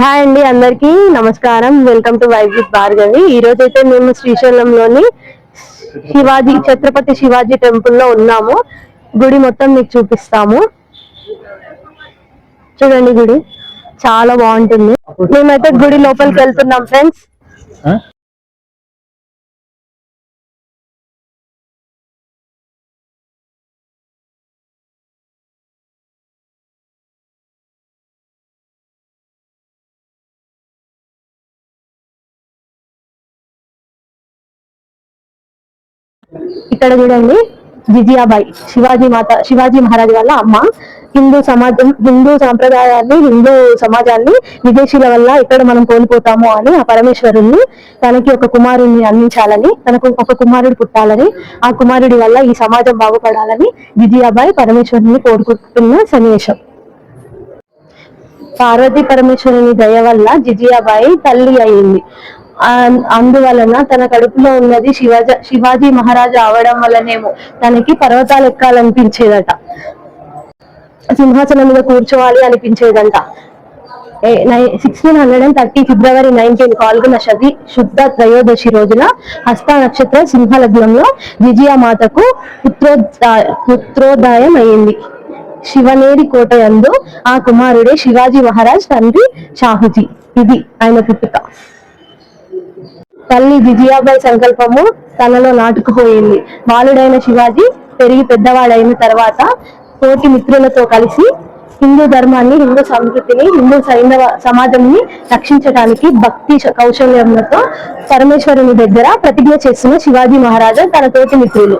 Hi అండి అందరికి నమస్కారం. Welcome to vibe with Bhargavi ఈ రోజు అయితే మేము శ్రీశైలంలోని శివాజీ ఛత్రపతి శివాజీ టెంపుల్లో ఉన్నాము. గుడి మొత్తం మీకు చూపిస్తాము. చూడండి గుడి. చాలా బాగుంటుంది. మేమైతే గుడి లోపలికి వెళ్తున్నాం ఫ్రెండ్స్. ఇక్కడ చూడండి జిజియాబాయి శివాజీ మాత శివాజీ మహారాజ్ వాళ్ళ అమ్మ. హిందూ సమాజం హిందూ సంప్రదాయాన్ని హిందూ సమాజాన్ని విదేశీల వల్ల ఎక్కడ మనం కోల్పోతాము అని ఆ పరమేశ్వరుణ్ణి తనకి ఒక కుమారుణ్ణి అందించాలని తనకు ఒక కుమారుడు పుట్టాలని ఆ కుమారుడి వల్ల ఈ సమాజం బాగుపడాలని జిజియాబాయి పరమేశ్వరుని కోరుకుంటున్న సన్నివేశం. పార్వతీ పరమేశ్వరుని దయ వల్ల జిజియాబాయి తల్లి అయింది. అందువలన తన కడుపులో ఉన్నది శివాజీ శివాజీ మహారాజా అవడం వల్లనేమో తనకి పర్వతాలు ఎక్కాలనిపించేదట. సింహాసనం మీద కూర్చోవాలి అనిపించేదంట. Sixteen hundred and thirty February nineteen పాల్గొన్న శది శుద్ధ త్రయోదశి రోజున హస్త నక్షత్ర సింహలగ్నంలో విజయమాతకు విజయ పుత్రోదాయం అయింది శివనేరి కోట ఆ కుమారుడే శివాజీ మహారాజ్ తండ్రి షాహుజీ. ఇది ఆయన పుట్టుక తల్లి విజయాబాయి సంకల్పము తనలో నాటుకుపోయింది. బాలుడైన శివాజీ పెరిగి పెద్దవాడైన తర్వాత తోటి మిత్రులతో కలిసి హిందూ ధర్మాన్ని హిందూ సంస్కృతిని హిందూ సైంధవ సమాజాన్ని రక్షించడానికి భక్తి శ- కౌశల్యములతో పరమేశ్వరుని దగ్గర ప్రతిజ్ఞ చేస్తున్న శివాజీ మహారాజా తన తోటి మిత్రులు.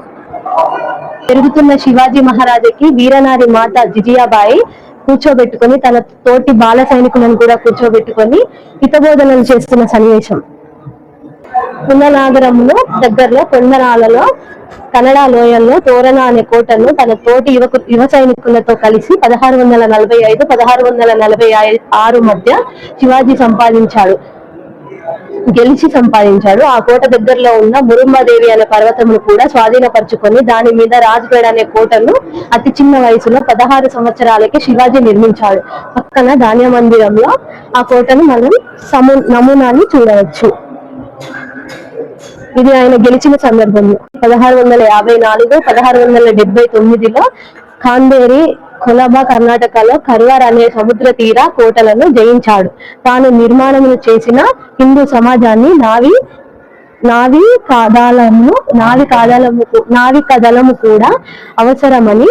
పెరుగుతున్న శివాజీ మహారాజాకి వీరనారి మాత జిజియాబాయి కూర్చోబెట్టుకొని తన తోటి బాల సైనికులను కూడా కూర్చోబెట్టుకొని హితబోధనలు చేస్తున్న సన్నివేశం. పున్ననాగరంలో దగ్గరలో కొండరాలలో కన్నడ లోయల్లో తోరణ అనే కోటను తన తోటి యువకు యువ సైనికులతో కలిసి పదహారు వందల నలభై ఐదు పదహారు వందల నలభై ఆరు మధ్య శివాజీ సంపాదించాడు. గెలిచి సంపాదించాడు. ఆ కోట దగ్గరలో ఉన్న మురుమ్మదేవి అనే పర్వతమును కూడా స్వాధీనపరుచుకొని దాని మీద రాజ్గఢ్ అనే కోటను అతి చిన్న వయసులో పదహారు సంవత్సరాలకి శివాజీ నిర్మించాడు. పక్కన ధాన్య మందిరంలో ఆ కోటను మనం సమూ నమూనాన్ని చూడవచ్చు. ఇది ఆయన గెలిచిన సందర్భంలో పదహారు వందల యాభై నాలుగు పదహారు వందల డెబ్బై తొమ్మిదిలో ఖాందేరి కొలాబా కర్ణాటకలో కర్వార్ అనే సముద్ర తీర కోటలను జయించాడు. తాను నిర్మాణము చేసిన హిందూ సమాజాన్ని నావి నావి కాదాలము నావి కాదాలము నావి కదలము కూడా అవసరమని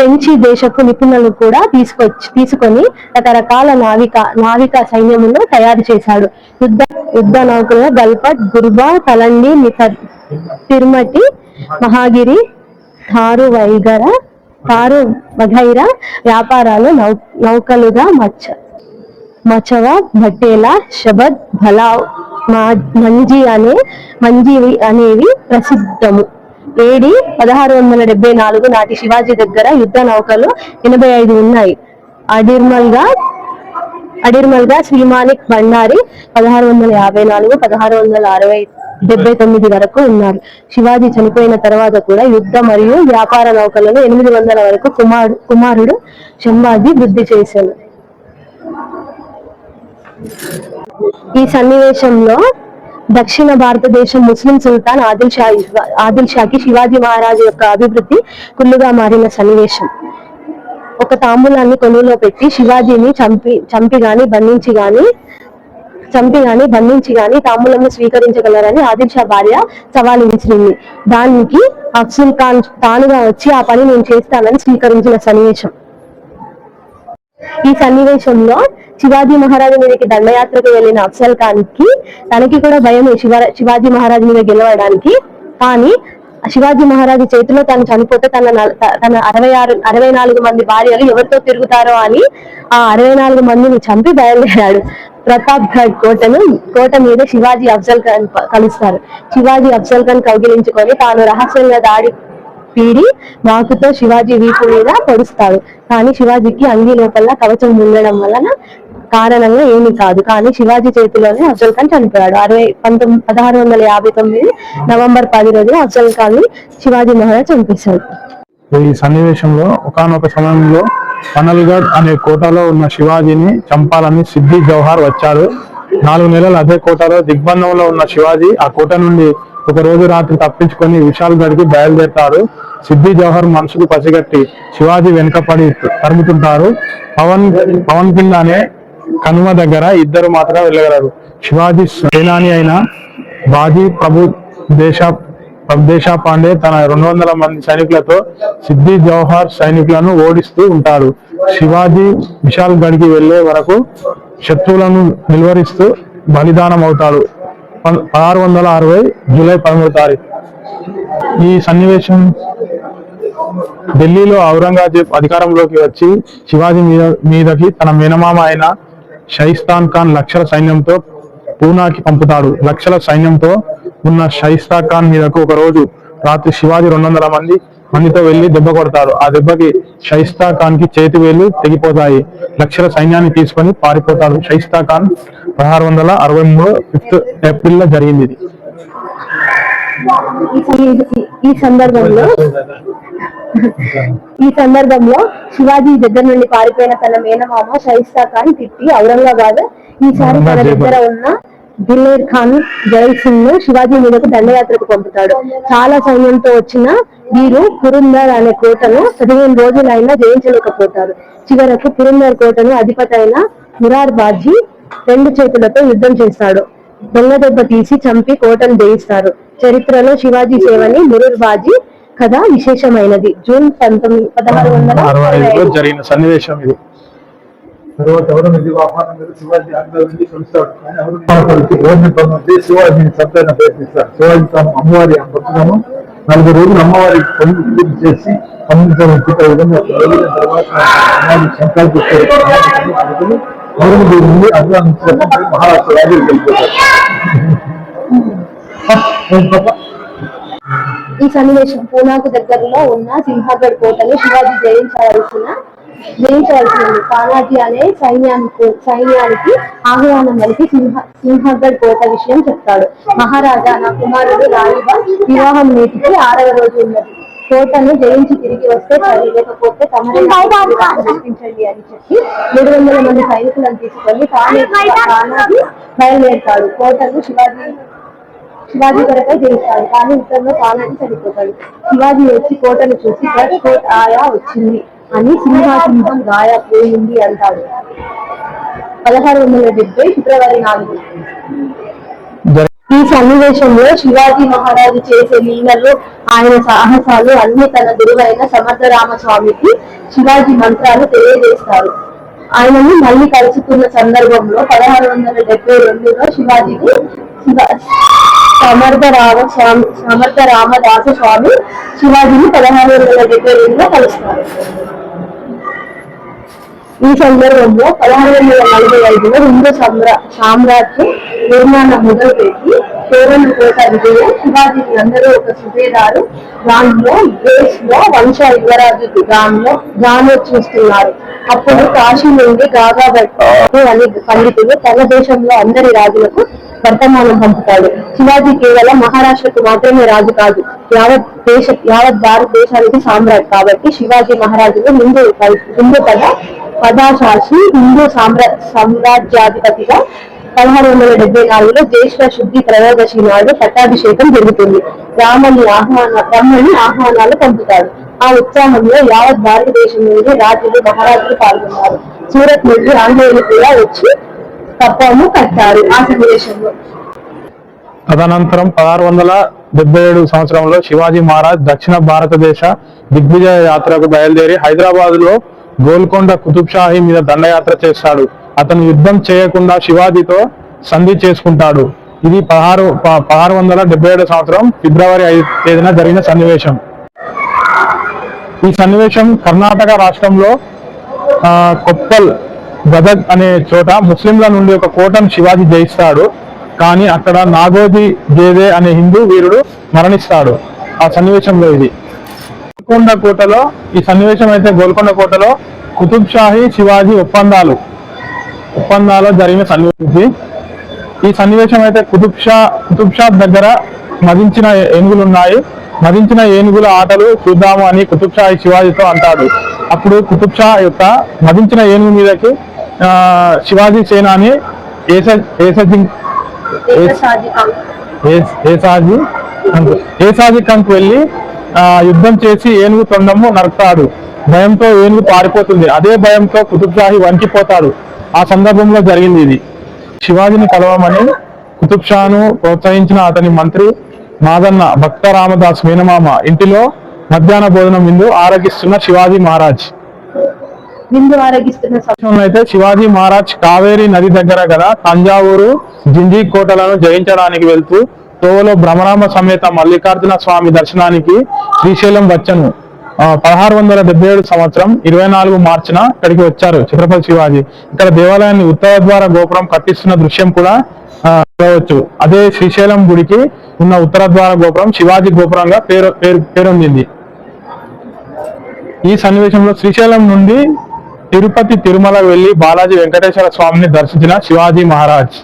ఫ్రెంచి దేశపు నిపుణులను కూడా తీసుకొచ్చి తీసుకొని రకరకాల నావిక నావిక సైన్యమును తయారు చేశాడు. యుద్ధ యుద్ధ నౌకలు గల్పట్ గుర్బా తలండి నికర్ తిరుమటి మహాగిరి థారు వైగర థారు వగైరా వ్యాపారాలు నౌ నౌకలుగా మచ్చ మచవ భట్టేలా శబద్ భలావ్ మా- మంజీ అనే మంజీవి అనేవి ప్రసిద్ధము. ఏడి పదహారు వందల డెబ్బై నాలుగు నాటి శివాజీ దగ్గర యుద్ధ నౌకలు ఎనభై ఐదు ఉన్నాయి. అడిర్మల్గా అడిర్మల్గా శ్రీమానిక్ భండారి పదహారు వందల యాభై నాలుగు పదహారు వందల అరవై డెబ్బై తొమ్మిది వరకు ఉన్నారు. శివాజీ చనిపోయిన తర్వాత కూడా యుద్ధ మరియు వ్యాపార నౌకలను ఎనిమిది వందల వరకు కుమారు కుమారుడు శంభాజీ వృద్ధి చేశాడు. ఈ సన్నివేశంలో దక్షిణ భారతదేశం ముస్లిం సుల్తాన్ ఆదిల్ షా ఆదిల్ షాకి శివాజీ మహారాజు యొక్క అభివృద్ధి కుళ్ళుగా మారిన సన్నివేశం. ఒక తాంబూలాన్ని కొలువులో పెట్టి శివాజీని చంపి చంపి గాని బంధించి గాని చంపి గాని బంధించి గాని తాంబూలంను స్వీకరించగలరని ఆదిల్ షా భార్య సవాలు విసిరింది దానికి అఫ్సుల్ ఖాన్ తానుగా వచ్చి ఆ పని నేను చేస్తానని స్వీకరించిన సన్నివేశం. ఈ సన్నివేశంలో శివాజీ మహారాజు మీదకి దండయాత్రకు వెళ్ళిన అఫ్సల్ ఖాన్కి తనకి కూడా భయం శివాజీ మహారాజు మీద గెలవడానికి. కానీ శివాజీ మహారాజు చేతిలో తను చనిపోతే తన తన అరవై ఆరు అరవై నాలుగు మంది భార్యలు ఎవరితో తిరుగుతారో అని ఆ అరవై నాలుగు మందిని చంపి బయలుదేరాడు. ప్రతాప్ గఢ్ కోటను కోట మీద శివాజీ అఫ్జల్ ఖాన్ కలుస్తారు. శివాజీ అఫ్జల్ ఖాన్ కౌగిలించుకొని తాను రహస్యంగా దాడి పీడి వాకుతో శివాజీ వీపు మీద పొడుస్తాడు. కానీ శివాజీకి అంగి లోపల కవచం ఉండడం వలన కారణంగా ఏమీ కాదు. కానీ శివాజీ చేతిలోనే అఫ్జల్ ఖాన్ చనిపోయాడు. అరవై పంతొమ్మిది పదహారు వందల యాభై తొమ్మిది నవంబర్ పది రోజున అఫ్జల్ ఖాన్ని శివాజీ మహారాజ్ చంపేశాడు. ఈ సన్నివేశంలో ఒకానొక సమయంలో పనల్గఢ్ అనే కోటలో ఉన్న శివాజీని చంపాలని సిద్ధి జవహర్ వచ్చాడు. నాలుగు నెలలు అదే కోటలో దిగ్బంధంలో ఉన్న శివాజీ ఆ కోట నుండి ఒక రోజు రాత్రి తప్పించుకొని విశాల్ గఢ్కి బయలుదేరతారు. సిద్ధి జవహర్ మనసుకు పసిగట్టి శివాజీ వెనుకపడి తరుముతుంటారు. పవన్ పవన్ కిందనే కనుమ దగ్గర ఇద్దరు మాత్రమే వెళ్ళగలరు. శివాజీ సేనాని అయిన బాజీ ప్రభు దేశ దేశా పాండే తన రెండు వందల మంది సైనికులతో సిద్ధి జవహర్ సైనికులను ఓడిస్తూ ఉంటాడు. శివాజీ విశాల్ గడికి వెళ్ళే వరకు శత్రువులను నిలువరిస్తూ బలిదానం అవుతాడు పదహారు వందల అరవై జూలై పదమూడు తారీఖు. ఈ సన్నివేశం ఢిల్లీలో ఔరంగజేబ్ అధికారంలోకి వచ్చి శివాజీ మీద మీదకి తన మేనమామ అయిన షైస్తాన్ ఖాన్ లక్షల సైన్యంతో పూనాకి పంపుతాడు. లక్షల సైన్యంతో ఉన్న షైస్తా ఖాన్ మీదకు ఒక రోజు రాత్రి శివాజీ రెండు వందల మంది మందితో వెళ్ళి దెబ్బ కొడతాడు ఆ దెబ్బకి షైస్తా ఖాన్కి చేతి వేలు తెగిపోతాయి. లక్షల సైన్యాన్ని తీసుకొని పారిపోతాడు షైస్తా ఖాన్ పదహారు వందల అరవై మూడు ఫిఫ్త్ ఏప్రిల్లో జరిగింది ఇది. ఈ- సందర్భంలో ఈ సందర్భంలో శివాజీ దగ్గర నుండి పారిపోయిన తన మేనమామ షైస్తా ఖాన్ తిట్టి ఔరంగాబాద్ ఈసారి తన దగ్గర ఉన్న దిల్లేర్ ఖాన్ జై సింగ్ను శివాజీ మీదకు దండయాత్రకు పంపుతాడు. చాలా సైన్యంతో వచ్చిన వీరు పురందర్ అనే కోటను పదిహేను రోజులైనా జయించలేకపోతారు. చివరకు పురందర్ కోటను అధిపతి అయిన మురార్ బాజీ రెండు చేతులతో యుద్ధం చేస్తాడు. దొంగ దెబ్బ తీసి చంపి కోటను జయిస్తారు. చరిత్రలో శివాజీ సేవని మురూర్ బాజీ కథ విశేషమైనది. జూన్ పంతొమ్మిది పదహారు వందల. జరిగిన సన్నివేశం ఇది. తర్వాత ఔరంగజేబు ఆహ్వానం మీద శివాజీ కలుస్తాడు. కానీ శివాజీని అమ్మవారి భక్తులను నలుగురు రోజులు అమ్మవారి పనులు చేసి తర్వాత అమ్మవారి చెప్పారు ఔరంగజేబు నుండి మహారాష్ట్ర రాజులు వెళ్ళిపోతారు ఈ సన్నివేశం పూనాకు దగ్గరలో ఉన్న సింహగఢ్ కోటను శివాజీ జయించవలసిన జయించవలసింది పానాజీ అనే సైన్యానికి సైన్యానికి ఆహ్వానం కలిపి సింహ సింహగఢ్ కోట విషయం చెప్తాడు. మహారాజా నా కుమారుడు రాయుగా వివాహం నేటికి ఆరవ రోజు ఉన్నది. కోటను జయించి తిరిగి వస్తే లేకపోతే తమరే అని చెప్పి మూడు వందల మంది సైనికులను తీసుకొని తానే బయలుదేరుతాడు. కోటను శివాజీ శివాజీ కొరకై జయిస్తాడు. కానీ యుద్ధంలో తానాజీ చనిపోతాడు. శివాజీ వచ్చి కోటను చూసి "దట్ కోట్ ఆయా వచ్చింది అని సింహాసింహం గాయ పోయింది అంటాడు. పదహారు వందల డెబ్బై ఫిబ్రవరి నాలుగు. ఈ సన్నివేశంలో శివాజీ మహారాజు చేసే లీలలు ఆయన సాహసాలు అన్ని తన గురువైన సమర్థ రామస్వామికి శివాజీ మంత్రాలు తెలియజేస్తారు. ఆయనను మళ్ళీ కలుసుకున్న సందర్భంలో పదహారు వందల డెబ్బై రెండులో శివాజీకి సమర్థరామ సమర్థ రామ స్వామి సమర్థ రామదాస స్వామి శివాజీని పదహారు వందల డెబ్బై రెండులో కలుస్తారు. ఈ సందర్భంలో పదహారు వందల నలభై ఐదులో హిందూ సామ్రా సామ్రాజ్యం నిర్మాణం మొదలుపెట్టి తోరణ కోట విజయం శివాజీకి అందరూ ఒక సుబేదారు దానిలో దేశ్లో వంశ యువరాజు దానిలో గాను చూస్తున్నారు అప్పుడు కాశీ నుండి గాగా అనే పండితులు తన దేశంలో అందరి రాజులకు వర్తమానం పంపుతాడు. శివాజీ కేవలం మహారాష్ట్రకు మాత్రమే రాజు కాదు యావత్ దేశ యావత్ భారతదేశానికి సామ్రాట్. కాబట్టి శివాజీ మహారాజును హిందూ హిందూ పద పదాశాసి హిందూ సామ్రా సామ్రాజ్యాధిపతిగా పదహారు వందల డెబ్బై నాలుగులో జ్యేష్ఠ శుద్ధి త్రయోదశి నాడు పట్టాభిషేకం జరుగుతుంది. రాముని ఆహ్వాన బ్రహ్మని ఆహ్వానాలు పంపుతాడు ఆ ఉత్సాహంలో యావత్ భారతదేశం నుండి రాజులు మహారాజులు పాల్గొన్నారు. సూరత్ నుండి ఆంగ్లేయులు కూడా వచ్చి తప్పము కట్టారు ఆ సన్నివేశంలో. తదనంతరం పదహారు వందల డెబ్బై ఏడు సంవత్సరంలో శివాజీ మహారాజ్ దక్షిణ భారతదేశ దిగ్విజయ యాత్రకు బయలుదేరి హైదరాబాద్లో గోల్కొండ కుతుబ్షాహి మీద దండయాత్ర చేస్తాడు. అతను యుద్ధం చేయకుండా శివాజీతో సంధి చేసుకుంటాడు. ఇది పదహారు పదహారు వందల డెబ్బై ఏడు సంవత్సరం ఫిబ్రవరి ఐదు తేదీన జరిగిన సన్నివేశం. ఈ సన్నివేశం కర్ణాటక రాష్ట్రంలో కొప్పల్ గదగ్ అనే చోట ముస్లింల నుండి ఒక కోటను శివాజీ జయిస్తాడు. కానీ అక్కడ నాగోజీ దేవే అనే హిందూ వీరుడు మరణిస్తాడు. ఆ సన్నివేశంలో ఇది. గోల్కొండ కోటలో ఈ సన్నివేశం అయితే గోల్కొండ కోటలో కుతుబ్ షాహీ శివాజీ ఒప్పందాలు ఒప్పందాలు జరిగిన సన్నివేశం ఈ సన్నివేశం అయితే కుతుబ్ షా కుతుబ్ షా దగ్గర మదించిన ఏనుగులు ఉన్నాయి మదించిన ఏనుగుల ఆటలు చూద్దాము అని కుతుబ్ షాహీ శివాజీతో అంటాడు. అప్పుడు కుతుబ్ షా యొక్క మదించిన ఏనుగు మీదకి శివాజీ సేనాని ఏసాజీ కంకు ఏసాజీ కంకు వెళ్ళి ఆ, యుద్ధం చేసి ఏనుగు తొండము నరుకుతాడు. భయంతో ఏనుగు పారిపోతుంది. అదే భయంతో కుతుబ్ షాహి వణికిపోతాడు. ఆ సందర్భంలో జరిగింది ఇది. శివాజీని కలవమని కుతుబ్ షాను ప్రోత్సహించిన అతని మంత్రి మాదన్న భక్త రామదాస్ మీనమామ ఇంటిలో మధ్యాహ్న భోజనం విందు ఆరగిస్తున్న శివాజీ మహారాజ్. విందు ఆరగిస్తున్న సమయంలో అయితే శివాజీ మహారాజ్ కావేరి నది దగ్గర గల తంజావూరు జింజీ కోటలను జయించడానికి వెళ్తూ తోవలో భ్రమరామ సమేత మల్లికార్జున స్వామి దర్శనానికి శ్రీశైలం వచ్చను. పదహారు వందల డెబ్బై ఏడు సంవత్సరం ఇరవై నాలుగు మార్చిన ఇక్కడికి వచ్చారు ఛత్రపతి శివాజీ. ఇక్కడ దేవాలయాన్ని ఉత్తర ద్వార గోపురం కట్టిస్తున్న దృశ్యం కూడా చూడవచ్చు. అదే శ్రీశైలం గుడికి ఉన్న ఉత్తర ద్వార గోపురం శివాజీ గోపురంగా పేరు పేరు పేరొందింది. ఈ సన్నివేశంలో శ్రీశైలం నుండి తిరుపతి తిరుమల వెళ్ళి బాలాజీ వెంకటేశ్వర స్వామిని దర్శించిన శివాజీ మహారాజ్.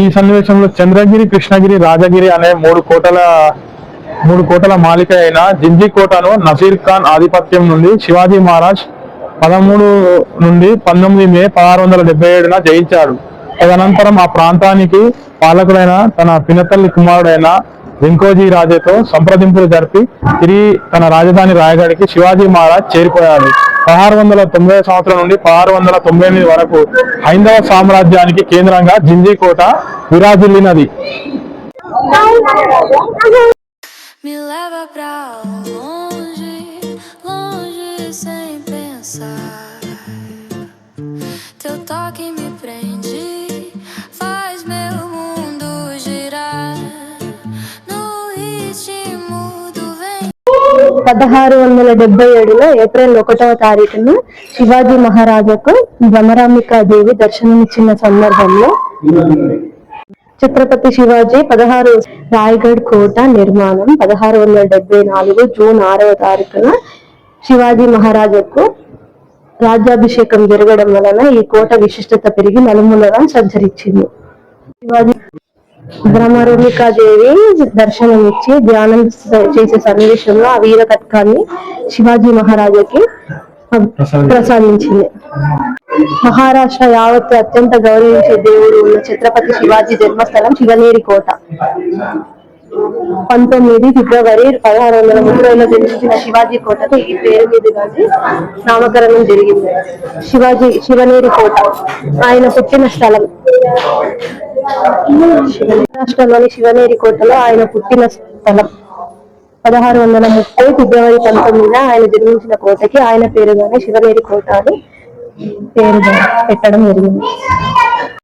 ఈ సన్నివేశంలో చంద్రగిరి కృష్ణగిరి రాజగిరి అనే మూడు కోటల మూడు కోటల మాలిక అయిన జింజి కోటను నసీర్ ఖాన్ ఆధిపత్యం నుండి శివాజీ మహారాజ్ పదమూడు నుండి పంతొమ్మిది మే పదహారు వందల డెబ్బై ఏడున జయించాడు. తదనంతరం ఆ ప్రాంతానికి పాలకుడైన తన పినతల్లి కుమారుడైన వెంకోజీ రాజేతో సంప్రదింపులు జరిపి తిరిగి తన రాజధాని రాయగడికి శివాజీ మహారాజ్ చేరిపోయాడు. పదహారు వందల తొంభై సంవత్సరం నుండి పదహారు వందల తొంభై ఎనిమిది వరకు హైందవ సామ్రాజ్యానికి కేంద్రంగా జింజీ కోట విరాజిల్లినది Teu toque me పదహారు వందల డెబ్బై ఏడులో ఏప్రిల్ ఒకటవ తారీఖున శివాజీ మహారాజాకు భ్రమరాంబికా దేవి దర్శనమిచ్చిన సందర్భంలో ఛత్రపతి శివాజీ పదహారు రాయగఢ్ కోట నిర్మాణం పదహారు వందల డెబ్బై నాలుగు జూన్ ఆరవ తారీఖున శివాజీ మహారాజాకు రాజ్యాభిషేకం జరగడం వలన ఈ కోట విశిష్టత పెరిగి నలుమూలగా సంచరించింది. శివాజీ దేవి దర్శనమిచ్చి ధ్యానం చేసే సన్నివేశంలో ఆ వీర కట్కాన్ని శివాజీ మహారాజాకి ప్రసాదించింది. మహారాష్ట్ర యావత్తు అత్యంత గౌరవించే దేవుడు ఉన్న ఛత్రపతి శివాజీ జన్మస్థలం శివనేరి కోట పంతొమ్మిది ఫిబ్రవరి పదహారు వందల ముప్పైలో జన్మించిన శివాజీ కోటకు ఈ పేరు మీదుగానే నామకరణం జరిగింది. శివాజీ శివనేరి కోట ఆయన పుట్టిన స్థలం. రాష్ట్రంలోని శివనేరి కోటలో ఆయన పుట్టిన స్థలం. పదహారు వందల ముప్పై ఫిబ్రవరి పంతొమ్మిదిన ఆయన జన్మించిన కోటకి ఆయన పేరుగానే శివనేరి కోట అని పేరు పెట్టడం జరిగింది.